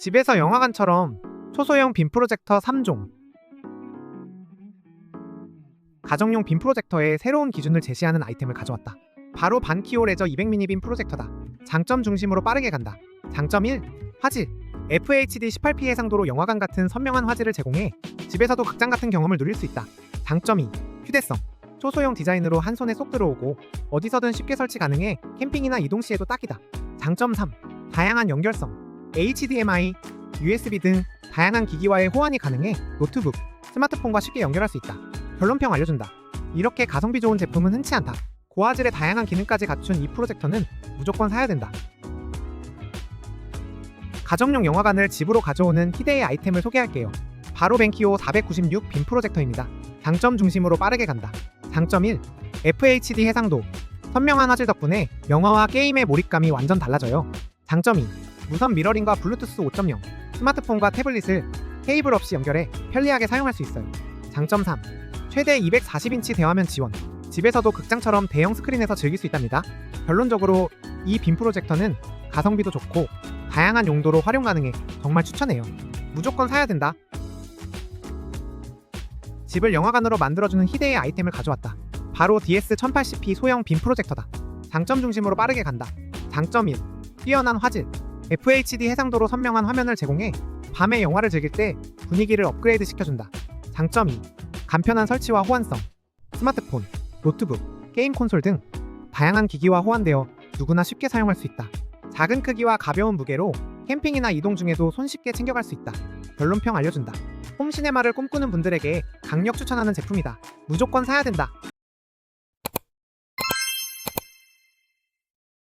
집에서 영화관처럼 초소형 빔 프로젝터 3종. 가정용 빔 프로젝터의 새로운 기준을 제시하는 아이템을 가져왔다. 바로 반키오 레저 200미니 빔 프로젝터다. 장점 중심으로 빠르게 간다. 장점 1. 화질. FHD 18p 해상도로 영화관 같은 선명한 화질을 제공해 집에서도 극장 같은 경험을 누릴 수 있다. 장점 2. 휴대성. 초소형 디자인으로 한 손에 쏙 들어오고 어디서든 쉽게 설치 가능해 캠핑이나 이동 시에도 딱이다. 장점 3. 다양한 연결성. HDMI, USB 등 다양한 기기와의 호환이 가능해 노트북, 스마트폰과 쉽게 연결할 수 있다. 결론평 알려준다. 이렇게 가성비 좋은 제품은 흔치 않다. 고화질의 다양한 기능까지 갖춘 이 프로젝터는 무조건 사야 된다. 가정용 영화관을 집으로 가져오는 희대의 아이템을 소개할게요. 바로 벤키오 496 빔 프로젝터입니다. 장점 중심으로 빠르게 간다. 장점 1. FHD 해상도. 선명한 화질 덕분에 영화와 게임의 몰입감이 완전 달라져요. 장점 2. 무선 미러링과 블루투스 5.0. 스마트폰과 태블릿을 케이블 없이 연결해 편리하게 사용할 수 있어요. 장점 3. 최대 240인치 대화면 지원. 집에서도 극장처럼 대형 스크린에서 즐길 수 있답니다. 결론적으로 이 빔 프로젝터는 가성비도 좋고 다양한 용도로 활용 가능해 정말 추천해요. 무조건 사야 된다. 집을 영화관으로 만들어주는 희대의 아이템을 가져왔다. 바로 DS 1080p 소형 빔 프로젝터다. 장점 중심으로 빠르게 간다. 장점 1. 뛰어난 화질. FHD 해상도로 선명한 화면을 제공해 밤에 영화를 즐길 때 분위기를 업그레이드 시켜준다. 장점 2. 간편한 설치와 호환성. 스마트폰, 노트북, 게임 콘솔 등 다양한 기기와 호환되어 누구나 쉽게 사용할 수 있다. 작은 크기와 가벼운 무게로 캠핑이나 이동 중에도 손쉽게 챙겨갈 수 있다. 결론평 알려준다. 홈시네마를 꿈꾸는 분들에게 강력 추천하는 제품이다. 무조건 사야 된다.